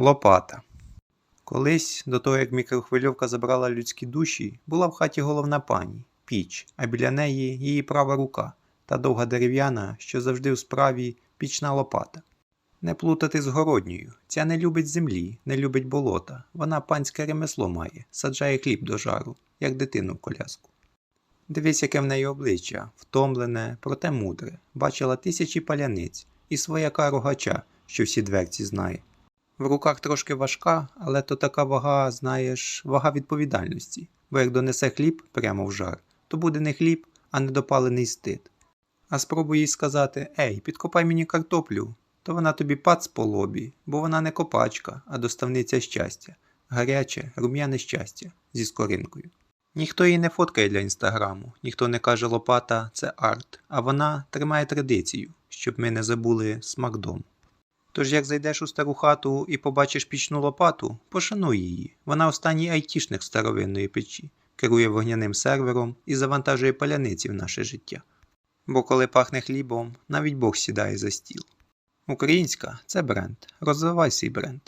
Лопата. Колись, до того як мікрохвильовка забрала людські душі, була в хаті головна пані піч, а біля неї її права рука та довга дерев'яна, що завжди в справі пічна лопата. Не плутати з городньою. Ця не любить землі, не любить болота. Вона панське ремесло має, саджає хліб до жару, як дитину в коляску. Дивись, яке в неї обличчя, втомлене, проте мудре. Бачила тисячі паляниць і свояка рогача, що всі дверці знає. В руках трошки важка, але то така вага, знаєш, вага відповідальності, бо як донесе хліб прямо в жар, то буде не хліб, а недопалений стид. А спробуй їй сказати: Ей, підкопай мені картоплю, то вона тобі пац по лобі, бо вона не копачка, а доставниця щастя, гаряче, рум'яне щастя зі скоринкою. Ніхто її не фоткає для інстаграму, ніхто не каже лопата це арт, а вона тримає традицію, щоб ми не забули смак дому. Тож як зайдеш у стару хату і побачиш пічну лопату, пошануй її. Вона останній айтішник старовинної печі, керує вогняним сервером і завантажує паляниці в наше життя. Бо коли пахне хлібом, навіть Бог сідає за стіл. Українська це бренд. Розвивай свій бренд.